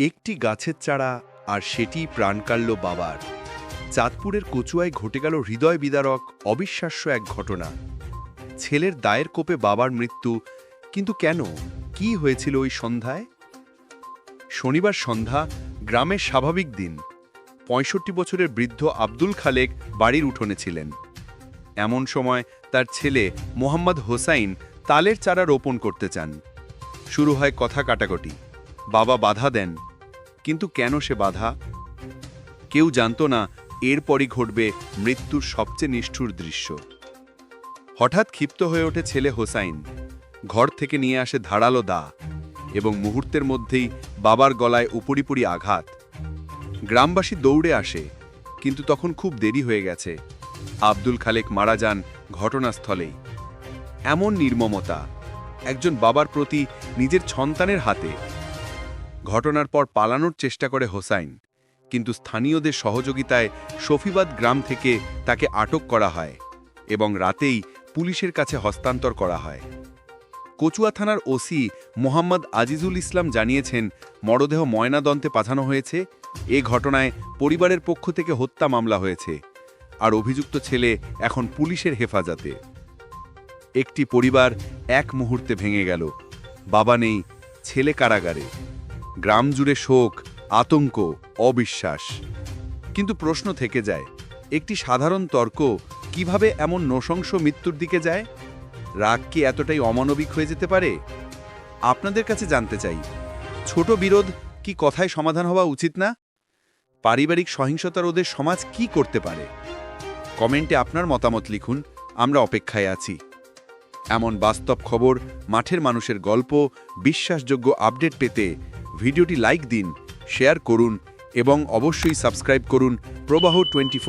একটি গাছের চারা আর সেটি প্রাণ বাবার। চাঁদপুরের কচুয়ায় ঘটে গেল হৃদয় বিদারক, অবিশ্বাস্য এক ঘটনা। ছেলের দায়ের কোপে বাবার মৃত্যু, কিন্তু কেন? কি হয়েছিল ওই সন্ধ্যায়? শনিবার সন্ধ্যা, গ্রামের স্বাভাবিক দিন। পঁয়ষট্টি বছরের বৃদ্ধ আব্দুল খালেক বাড়ির উঠোনে ছিলেন। এমন সময় তার ছেলে মোহাম্মদ হোসাইন তালের চারা রোপণ করতে চান। শুরু হয় কথা কাটাকটি। বাবা বাধা দেন কিন্তু কেন সে বাধা? কেউ জানত না এরপরই ঘটবে মৃত্যুর সবচেয়ে নিষ্ঠুর দৃশ্য। হঠাৎ ক্ষিপ্ত হয়ে ওঠে ছেলে হোসাইন। ঘর থেকে নিয়ে আসে ধারালো দা এবং মুহূর্তের মধ্যেই বাবার গলায় উপরিপুরি আঘাত। গ্রামবাসী দৌড়ে আসে, কিন্তু তখন খুব দেরি হয়ে গেছে। আব্দুল খালেক মারা যান ঘটনাস্থলেই। এমন নির্মমতা, একজন বাবার প্রতি নিজের সন্তানের হাতে ঘটনার পর পালানোর চেষ্টা করে হোসাইন। কিন্তু স্থানীয়দের সহযোগিতায় শফিবাদ গ্রাম থেকে তাকে আটক করা হয় এবং রাতেই পুলিশের কাছে হস্তান্তর করা হয়। কচুয়া থানার ওসি মোহাম্মদ আজিজুল ইসলাম জানিয়েছেন, মরদেহ ময়নাদন্তে পাঠানো হয়েছে। এ ঘটনায় পরিবারের পক্ষ থেকে হত্যা মামলা হয়েছে। আর অভিযুক্ত ছেলে এখন পুলিশের হেফাজতে। একটি পরিবার এক মুহূর্তে ভেঙে গেল। বাবা নেই, ছেলে কারাগারে। গ্রাম জুড়ে শোক, আতঙ্ক, অবিশ্বাস। কিন্তু প্রশ্ন থেকে যায়, একটি সাধারণ তর্ক কীভাবে এমন নশংস মৃত্যুর দিকে যায়? রাগ কি এতটাই অমানবিক হয়ে যেতে পারে? আপনাদের কাছে জানতে চাই, ছোট বিরোধ কি কথায় সমাধান হওয়া উচিত না? পারিবারিক সহিংসতা রোধে সমাজ কি করতে পারে? কমেন্টে আপনার মতামত লিখুন, আমরা অপেক্ষায় আছি। এমন বাস্তব খবর মাঠের মানুষের গল্প, বিশ্বাসযোগ্য আপডেট পেতে ভিডিওটি লাইক দিন শেয়ার করুন এবং অবশ্যই সাবস্ক্রাইব করুন প্রবাহ টোয়েন্টি